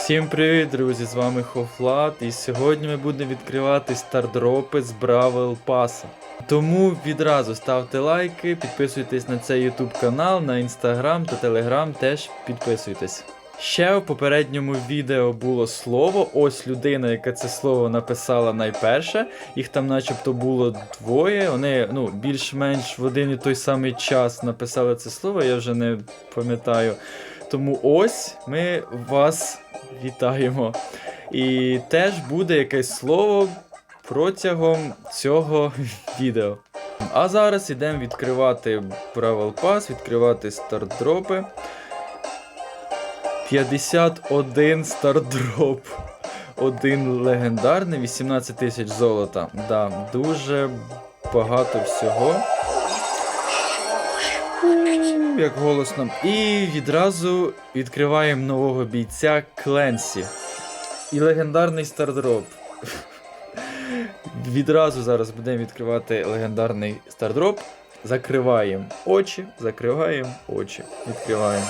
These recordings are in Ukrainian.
Всім привіт, друзі! З вами Хофлат, і сьогодні ми будемо відкривати стардропи з Бравл Паса. Тому відразу ставте лайки, підписуйтесь на цей YouTube канал, на Instagram та Telegram теж підписуйтесь. Ще в попередньому відео було слово. Ось людина, яка це слово написала найперше. Їх там, начебто, було двоє. Вони ну, більш-менш в один і той самий час написали це слово, я вже не пам'ятаю. Тому ось ми вас вітаємо. І теж буде якесь слово протягом цього відео. А зараз йдемо відкривати Бравл Pass, відкривати стардропи. 51 стардроп. Один легендарний, 18 тисяч золота. Да, дуже багато всього. Як голосно. І відразу відкриваємо нового бійця Кленсі. І легендарний стардроп. Відразу зараз будемо відкривати легендарний стардроп. Закриваємо очі, закриваємо очі. Відкриваємо.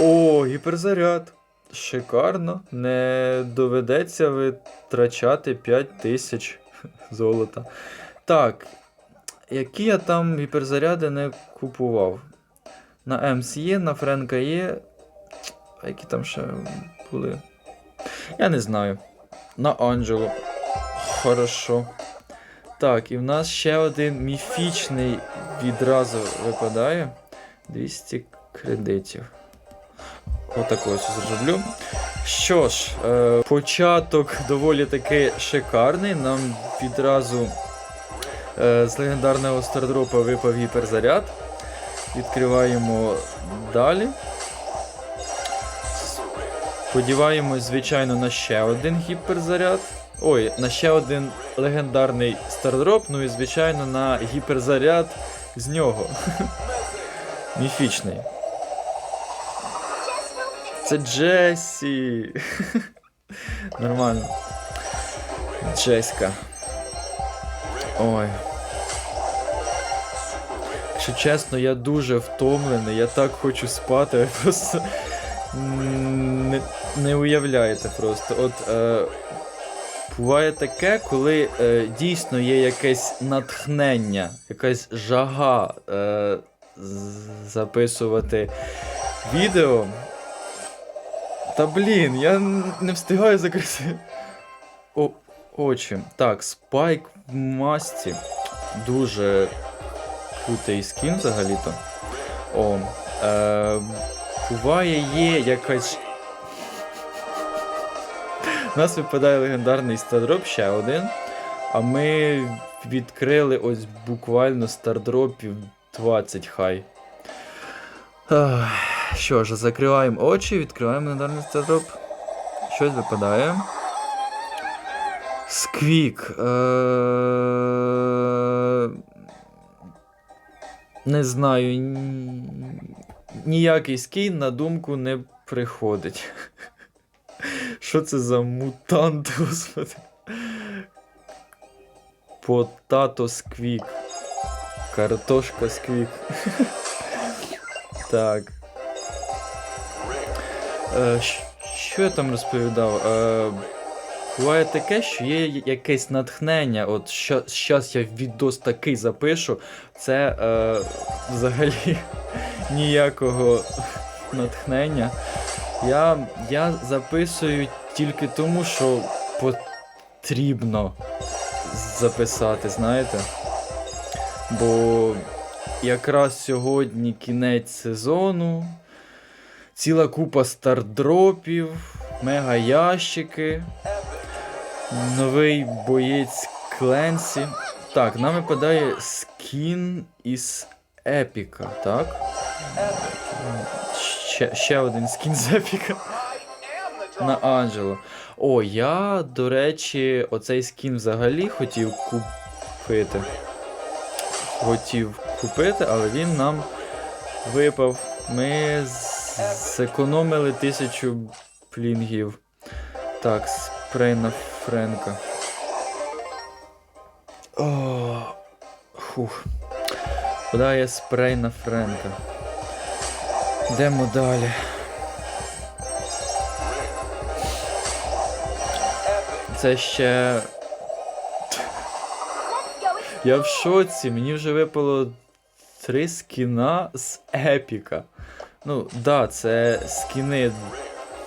О, гіперзаряд. Шикарно. Не доведеться витрачати 5 тисяч золота. Так, які я там гіперзаряди не купував. На Емс є, на Френка є. А які там ще були? Я не знаю. На Анджело. Хорошо. Так, і в нас ще один міфічний відразу випадає. 200 кредитів. Отак ось зроблю. Що ж, е, початок доволі таки шикарний. Нам відразу з легендарного стардропа випав гіперзаряд. Відкриваємо далі. Сподіваємось, звичайно, на ще один гіперзаряд. Ой, на ще один легендарний стардроп, ну і, звичайно, на гіперзаряд з нього. Міфічний. Це Джесі. Нормально. Джеська. Ой. Якщо чесно, я дуже втомлений, я так хочу спати, ви просто не, не уявляєте просто. От е, буває таке, коли е, дійсно є якесь натхнення, якась жага е, записувати відео. Та блін, я не встигаю закрити О, очі. Так, спайк масці. Дуже крутий скін взагалі-то. О. Е, буває, є якась. У нас випадає легендарний стардроп, ще один. А ми відкрили ось буквально стардропів 20 хай. Що ж, закриваємо очі, відкриваємо легендарний стардроп. Щось випадає. Сквік. Е... Не знаю. Ніякий скін на думку не приходить. Що це за мутант, господи? Потато сквік. Картошка сквік. Так. Е, що я там розповідав? Е, буває таке, що є якесь натхнення. От зараз я відос такий запишу. Це е, взагалі ніякого натхнення. Я, я записую тільки тому, що потрібно записати, знаєте? Бо якраз сьогодні кінець сезону, ціла купа стардропів, мега ящики, новий боєць Кленсі. Так, нам випадає скін із Епіка, так? Ще, ще один скін з Епіка. На Анджело. О, я, до речі, оцей скін взагалі хотів купити. Хотів купити, але він нам випав. Ми зекономили тисячу плінгів. Так, спрей на Френка. О, фух. Подає спрей на Френка. Йдемо далі. Це ще. Я в шоці, мені вже випало три скіна з епіка. Ну, да, це скіни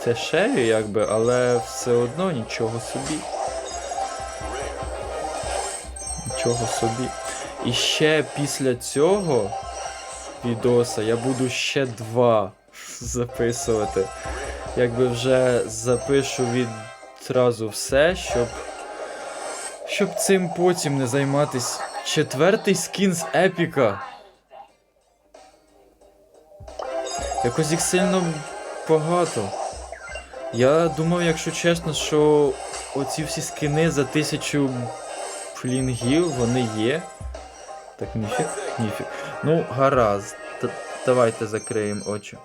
дешеві, якби, але все одно нічого собі. Нічого собі. І ще після цього відоса я буду ще два записувати. Якби вже запишу відразу все, щоб. Щоб цим потім не займатись. Четвертий скін з епіка. Якось їх сильно багато. Я думав, якщо чесно, що оці всі скини за тисячу флінгів вони є. Так, ніфік, ніфік. Ну, гаразд. Т- давайте закриємо очі.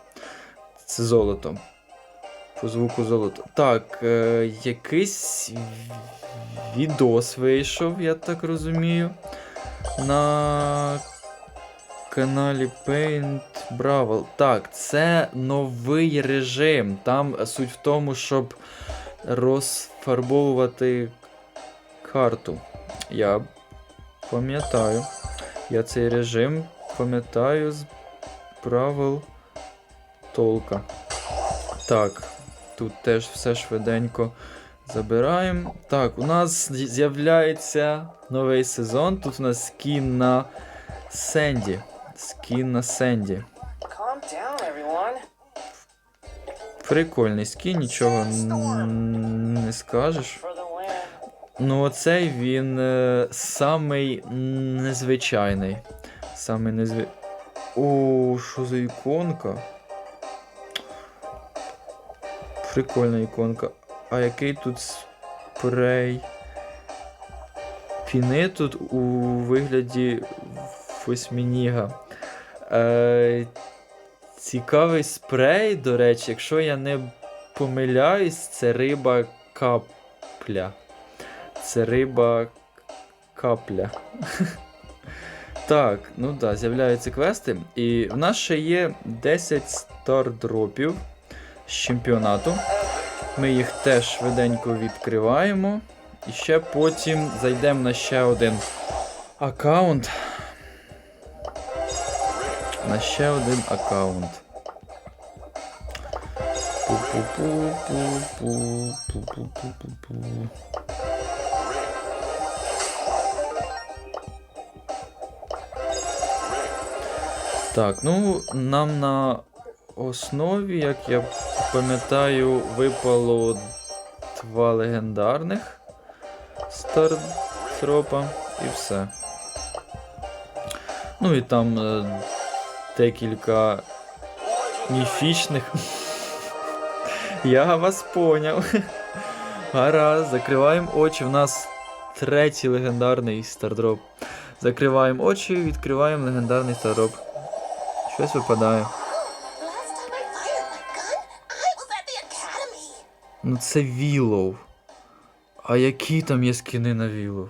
Це золото. По звуку золото. Так, е, якийсь відос вийшов, я так розумію. На каналі Paint Brawl. Так, це новий режим. Там суть в тому, щоб розфарбовувати карту. Я пам'ятаю. Я цей режим пам'ятаю з правил толка. Так, тут теж все швиденько забираємо. Так, у нас з'являється новий сезон. Тут у нас скін на Сенді. Скін на Сенді. Прикольний скін, нічого не скажеш. Ну, оцей він е, самий незвичайний. Самий незвичайний. О, що за іконка? Прикольна іконка. А який тут спрей? Піни тут у вигляді восьмініга. Е, цікавий спрей, до речі, якщо я не помиляюсь, це риба капля. Це риба капля. Так, ну да, з'являються квести. І в нас ще є 10 стардропів з чемпіонату. Ми їх теж швиденько відкриваємо. І ще потім зайдемо на ще один аккаунт на ще один аккаунт. Так, ну нам на основі, як я пам'ятаю, випало два легендарних стартропа і все. Ну і там е, декілька міфічних. Я вас поняв. Гаразд, закриваємо очі. У нас третій легендарний стардроп. Закриваємо очі, відкриваємо легендарний стардроп. Щось випадає. Ну це Вілов. А які там є скини на Вілов?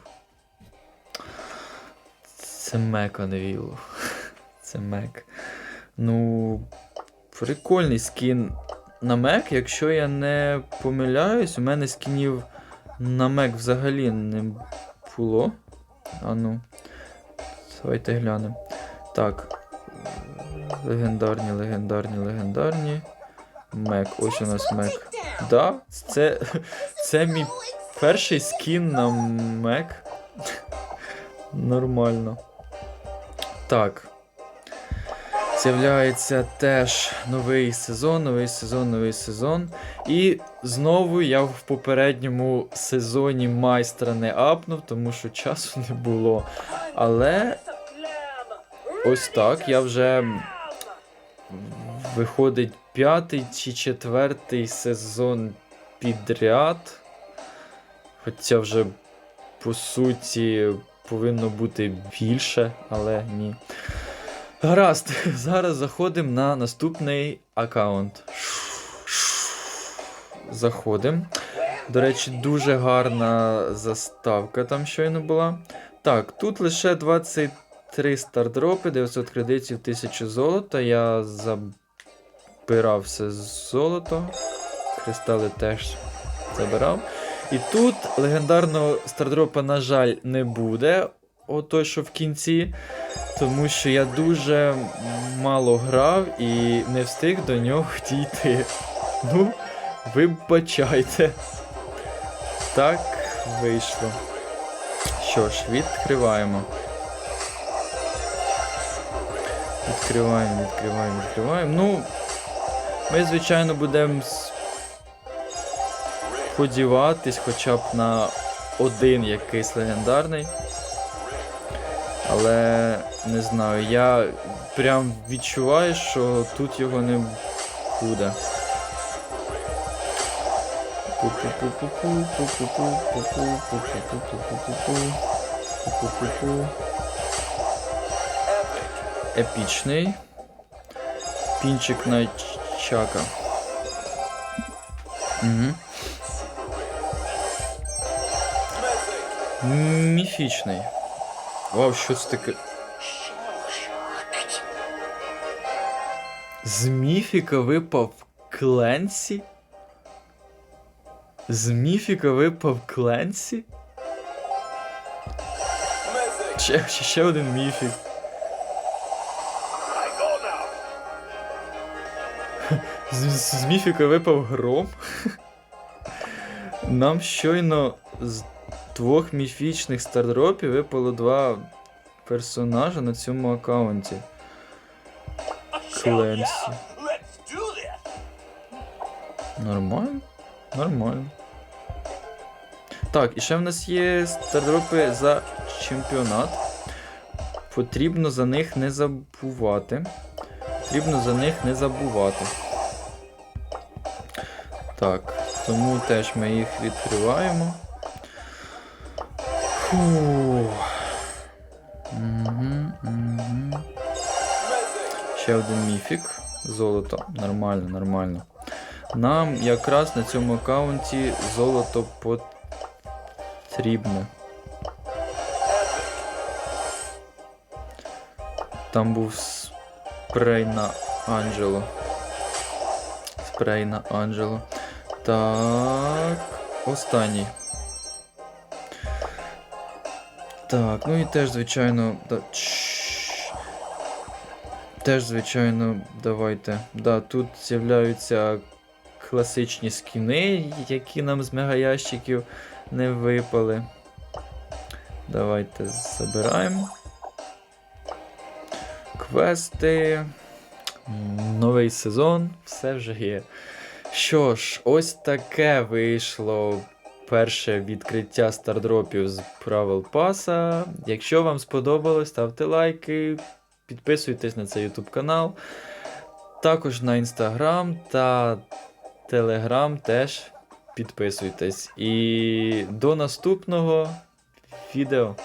Це Мек, а не Вілов. Це Мек. Ну. Прикольний скін на Мек, якщо я не помиляюсь, у мене скінів на Мек взагалі не було. А ну. Давайте глянемо. Так. Легендарні, легендарні, легендарні. Мек. Ось у нас Мек. Да, це, це мій перший скін на Мек. Нормально. Так. З'являється теж новий сезон, новий сезон, новий сезон. І знову я в попередньому сезоні майстра не апнув, тому що часу не було. Але ось так я вже виходить п'ятий чи четвертий сезон підряд. Хоча вже по суті повинно бути більше, але ні. Гаразд, зараз заходимо на наступний аккаунт. Заходимо. До речі, дуже гарна заставка там щойно була. Так, тут лише 23 стардропи, 900 кредитів, 1000 золота. Я забирав все золото. Кристали теж забирав. І тут легендарного стардропа, на жаль, не буде. Ото, що в кінці. Тому що я дуже мало грав і не встиг до нього дійти. Ну, вибачайте. Так вийшло. Що ж, відкриваємо. Відкриваємо, відкриваємо, відкриваємо. Ну, ми, звичайно, будемо сподіватись хоча б на один якийсь легендарний. Але не знаю, я прям відчуваю, що тут його не буде. Епічний. Пінчик на чака. Угу. Міфічний. Вау, що це таке? З міфіка випав Кленсі? З міфіка випав Кленсі? Ще, ще, один міфік. З, з міфіка випав гром. Нам щойно з двох міфічних стардропів випало два персонажа на цьому аккаунті. This. Нормально. Нормально. Так, і ще в нас є стардропи за чемпіонат. Потрібно за них не забувати. Потрібно за них не забувати. Так, тому теж ми їх відкриваємо. Фух. Ще один міфік. Золото. Нормально, нормально. Нам якраз на цьому аккаунті золото потрібне. Там був спрей на Анджело. Спрей на Анджело. Так. Останній. Так, ну і теж, звичайно. Чш. Теж, звичайно, давайте. Да, тут з'являються класичні скіни, які нам з мегаящиків не випали. Давайте забираємо. Квести. Новий сезон, все вже є. Що ж, ось таке вийшло перше відкриття стардропів з правил паса. Якщо вам сподобалось, ставте лайки, підписуйтесь на цей YouTube канал. Також на Instagram та Telegram теж підписуйтесь. І до наступного відео.